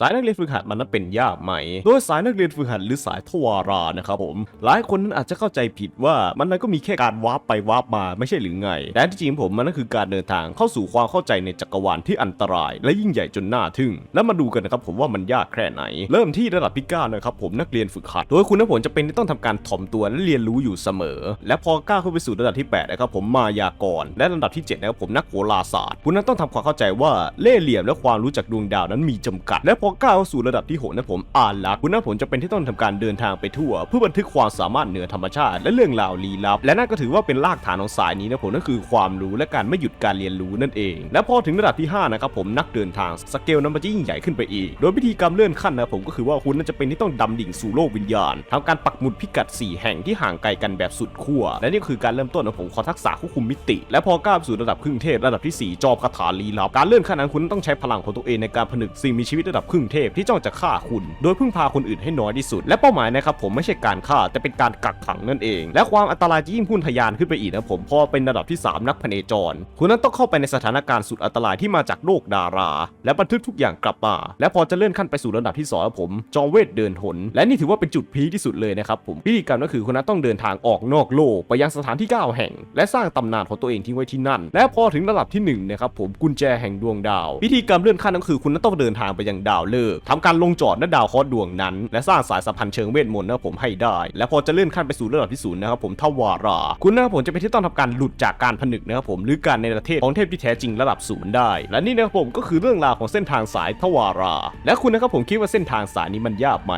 สายนักเรียนฝึกหัดมันนั้นเป็นยากไหม โดยสายนักเรียนฝึกหัดหรือสายทวารานะครับผม หลายคนนั้นอาจจะเข้าใจผิดว่ามันนั้นก็มีแค่การวาร์ปไปวาร์ปมาไม่ใช่หรือไง แต่ที่จริงผมมันนั่นคือการเดินทางเข้าสู่ความเข้าใจในจักรวาลที่อันตราย และยิ่งใหญ่จนน่าทึ่ง แล้วมาดูกันนะครับผมว่ามันยากแค่ไหน เริ่มที่ระดับที่9นะครับผมนักเรียนฝึกหัด โดยคุณนักผลจะเป็นที่ต้องทำการถ่อมตัวและเรียนรู้อยู่เสมอ และพอก้าวขึ้นไปสู่ระดับที่8นะครับผมมายากร และระดับที่7นะครับผมนักโหราศาสตร์ คุณนั้นต้องทำความเข้าใจว่าเล่ห์เหลี่ยมและความรู้จักดวงดาวนั้นมีจำกัด และพออก้าวสู่ระดับที่6นะผมอ่านลักคุณนักผลจะเป็นที่ต้องทำการเดินทางไปทั่ว เพื่อบันทึกความสามารถเหนือธรรมชาติและเรื่องราวลี้ลับ และนั่นก็ถือว่าเป็นรากฐานของสายนี้นะผมนั่นคือความรู้และการไม่หยุดการเรียนรู้นั่นเอง และพอถึงระดับที่ 5 นะครับผมนักเดินทางสเกลนั้นมันจะยิ่งใหญ่ขึ้นไปอีก โดยพิธีกรรมเลื่อนขั้นนะผมก็คือว่าคุณนั้นจะเป็นที่ต้องดำดิ่งสู่โลกวิญญาณทำการปักหมุดพิกัด 4 แห่งที่ห่างไกลกันแบบสุดขั้วและนี่ก็คือการเริ่มต้นของผมขอทักษะควบคุมมิติ และพอก้าวสู่ระดับครึ่งเทพระดับที่ 4 จอบคาถาลี้ลับการเลื่อนขั้นนั้นคุณต้องใช้พลังของตัวเองในการผนึกสิ่งมีชีวิตระดับครึ่งเทพที่จ้องจะฆ่าคุณ โดยพึ่งพาคนอื่นให้น้อยที่สุด และเป้าหมายนะครับผมไม่ใช่การฆ่าแต่เป็นการกักขังนั่นเอง และความอันตรายจะยิ่งพุ่งทยานขึ้นไปอีกนะผมพอเป็นระดับที่ 3 นักพเนจร คุณนั้นต้องเข้าไปในสถานการณ์สุดอันตรายที่มาจากโลกดารา และบันทึกทุกอย่างกลับมา และพอจะเลื่อนขั้นไปสู่ระดับที่2ครับผมจอมเวทเดินหน และนี่ถือว่าเป็นจุดพีที่สุดเลยนะครับผมพิธีกรรมก็คือคุณนั้นต้องเดินทางออกนอกโลกไปยังสถานที่ 9 แห่ง และสร้างตำนานของตัวเองทิ้งไว้ที่นั่น และพอถึงระดับที่1นะครับผมกุญแจแห่งดวงดาวพิธีกรรมเลื่อนขั้นก็คือคุณนั้นต้องเดินทางไปยังดาวฤกษ์ทำการลงจอดณดาวเคราะห์ดวงนั้น และสร้างสายสัมพันธ์เชิงเวทมนต์นะผมให้ได้ และพอจะเลื่อนขั้นไปสู่ระดับที่ศูนย์นะครับผมทวารา คุณนะครับผมจะเป็นที่ต้องทำการหลุดจากการผนึกนะครับผมหรือการในประเทศของเทพที่แท้จริงระดับศูนย์ได้ และนี่นะครับผมก็คือเรื่องราวของเส้นทางสายทวารา และคุณนะครับผมคิดว่าเส้นทางสายนี้มันยากไหม